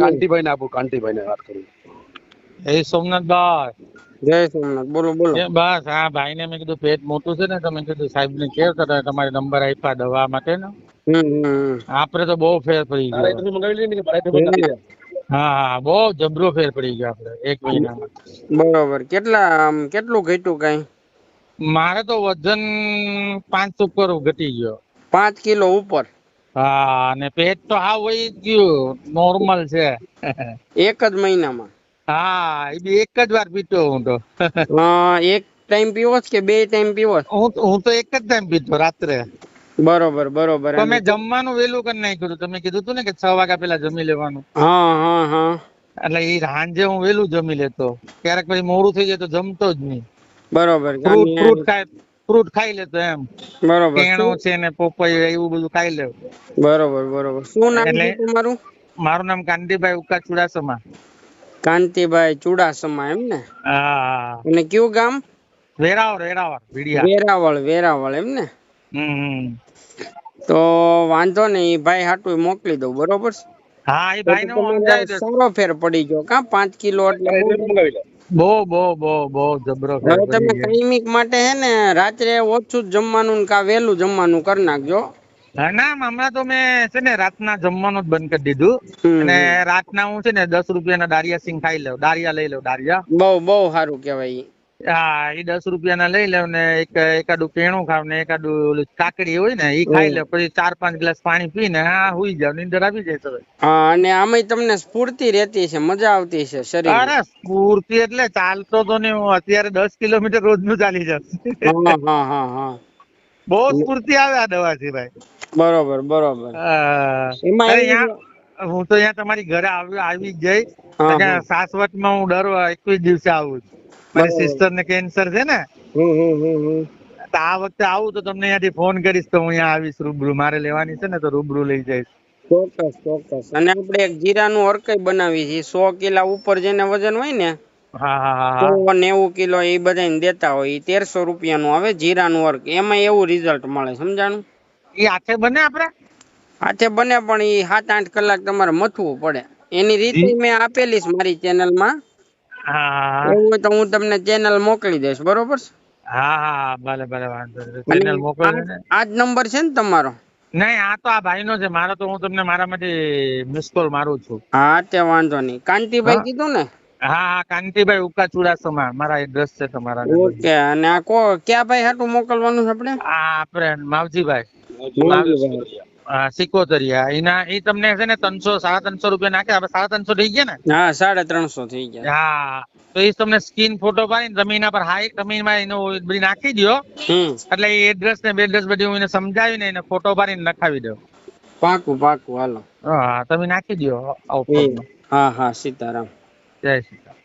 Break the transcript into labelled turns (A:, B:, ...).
A: કાંતિભાઈ. ને આપું કાંતિભાઈ ને વાત કરું.
B: એ સોમનાથભાઈ
C: જય સોમનાથ બોલો બોલો.
B: બસ આ ભાઈ ને મેં કીધું પેટ મોટું છે ને તો કીધું સાહેબ ને કેવ તો તમારે નંબર આપ્યા દવા માટે ને.
C: હમ હમ હમ.
B: આપડે તો બહુ ફેર પડી ગયો.
A: તમે મંગાવી લીધી ને ભાઈ તમે મંગાવી લીધી.
B: હા હા બહુ જબરો ફેર પડી ગયો આપડે એક મહિનામાં.
C: બરોબર કેટલા આમ કેટલું ઘટ્યું કઈ?
B: મારે તો વજન પાંચ ઉપર ઘટી ગયો.
C: પાંચ કિલો ઉપર?
B: હા અને પેટ તો હા વહી ગયું. નોર્મલ છે.
C: એક જ મહિનામાં?
B: હા એ બી એક જ વાર પીતો હું તો.
C: એક ટાઈમ પીવો કે બે ટાઈમ પીવો
B: હું હું તો એક જ ટાઈમ પીતો રાત્રે.
C: બરોબર બરોબર
B: તમે જમવાનું વેલું કરી નાખ્યું તમે કીધું હતું ને કે છ વાગ્યા પેલા જમી લેવાનું.
C: હા હા હા.
B: એટલે એ સાંજે હું વેલું જમી લેતો. ક્યારેક પછી મોડું થઈ જાય તો જમતો જ નહીં.
C: બરોબર
B: ફ્રૂટ ખાય. ફ્રૂટ ખાઈ લેતો એમ.
C: બરોબર.
B: કેણો છે ને પોપૈયું એવું બધું ખાઈ લેવું
C: બરોબર બરોબર. શું નામ છે તમારું?
B: મારું નામ કાંતિભાઈ ઉકા ચુડાસમા.
C: કાંતિભાઈ ચુડાસમા એમ ને?
B: હા.
C: અને કયું ગામ?
B: વેરાવળ વેરાવળ ભીડિયા.
C: વેરાવળ વેરાવળ એમ ને?
B: હમ.
C: તો વાંધો નહીં ભાઈ હાટું મોકલી દઉં બરોબર?
B: હા એ ભાઈ નો
C: સારો ફેર પડી ગયો કા પાંચ કિલો એટલે
A: મંગાવી લો.
B: બહુ બહુ બહુ બહુ જબરો
C: હવે તમે ક્લિનિક માટે હે ને રાત્રે ઓછું જ જમવાનું ને કા વહેલું જમવાનું કરી નાખજો
B: ના હમણાં તો મેં છે ને રાતના જમવાનું જ બંધ કરી દીધું. અને રાતના હું છે ને દસ રૂપિયાના દારિયા સિંગ ખાઈ લઉં દારિયા લઈ લઉં દારિયા
C: બહુ બહુ સારું કહેવાય ઈ.
B: હા એ દસ રૂપિયાના લઈ લે ને એક એકાદું કેણું ખાવ ને એકાદું ઓલું કાકડી હોય ને એ ખાઈ લે. પછી ચાર પાંચ ગ્લાસ પાણી પીને હા હુઈ જાવ. નીંદર આવી જાય સરસ
C: હા અને આમાંય તમને સ્ફૂર્તિ રહેતી છે મજા આવતી છે શરીર
B: અરે સ્ફૂર્તિ એટલે ચાલતો તો ને હું અત્યારે દસ કિલોમીટર રોજનું ચાલી જાઉં.
C: હા હા હા હા.
B: બહુ સ્ફૂર્તિ આવે આ દવાથી ભાઈ.
C: બરોબર બરોબર. એમાં
B: હું તો અહીંયા તમારી ઘરે આવી આવી જઈ
C: હા,
B: કે
C: હા.
B: હું દર એકવીસ દિવસે આવું છું. મારી સિસ્ટર ને કેન્સર છે ને તો આ વખતે આવું તો તમને અહીંયાથી ફોન કરીશ તો હું અહીંયા આવીશ રૂબરૂ. મારે લેવાની છે ને તો રૂબરૂ લઈ જઈશ.
C: ચોક્કસ ચોક્કસ. અને આપણે એક જીરાનું અરકઈ બનાવી છે સો કિલા ઉપર જેને વજન હોય ને
B: હા હા હા હા.
C: નેવું કિલો એ બધાને દેતા હોય. તેરસો રૂપિયાનું આવે જીરાનું વર્ક એમાં એવું રિઝલ્ટ મળે. સમજાણું?
B: એ આખે બને આપડે?
C: હાથે બને પણ ઈ સાત આઠ કલાક તમારે મથવું પડે. એની રીતે મેં આપેલી છે મારી ચેનલમાં.
B: હા હા
C: એવું હોય તો હું તમને ચેનલ મોકલી દઈશ બરોબર છે?
B: હા હા ભલે ભલે વાંધો ચેનલ મોકલજો.
C: આ જ નંબર છે ને તમારો?
B: નહીં આ તો આ ભાઈનો છે મારો તો હું તમને મારામાંથી મિસ કોલ મારું છું.
C: હા તે વાંધો નહીં. કાંતિભાઈ કીધું ને?
B: હા હા કાંતિભાઈ ઉકા ચુડાસમા મારા એડ્રેસ છે તમારા
C: ઓકે અને આ કો ક્યાં ભાઈ હાટું મોકલવાનું છે આપણે?
B: આ આપણે માવજીભાઈ.
C: માવજીભાઈ.
B: સિકોતરિયા એના એ તમને છે ને ત્રણસો સાડા ત્રણસો રૂપિયા નાખે આપણે સાડા ત્રણસો થઈ ગયા ને?
C: હા સાડા ત્રણસો થઈ ગયા.
B: હા તો એ તમને સ્કીન ફોટો પાડીને જમીન પર હાઈ જમીનમાં એનો બધી નાખી દો એટલે એ એડ્રેસ ને બેડ્રેસ બધી હું એને સમજાવીને એને ફોટો પાડીને લખાવી દઉં
C: પાકું પાકું હાલો.
B: હા તમે નાખી દો.
C: હા હા સીતારામ.
B: જય શ્રી રામ.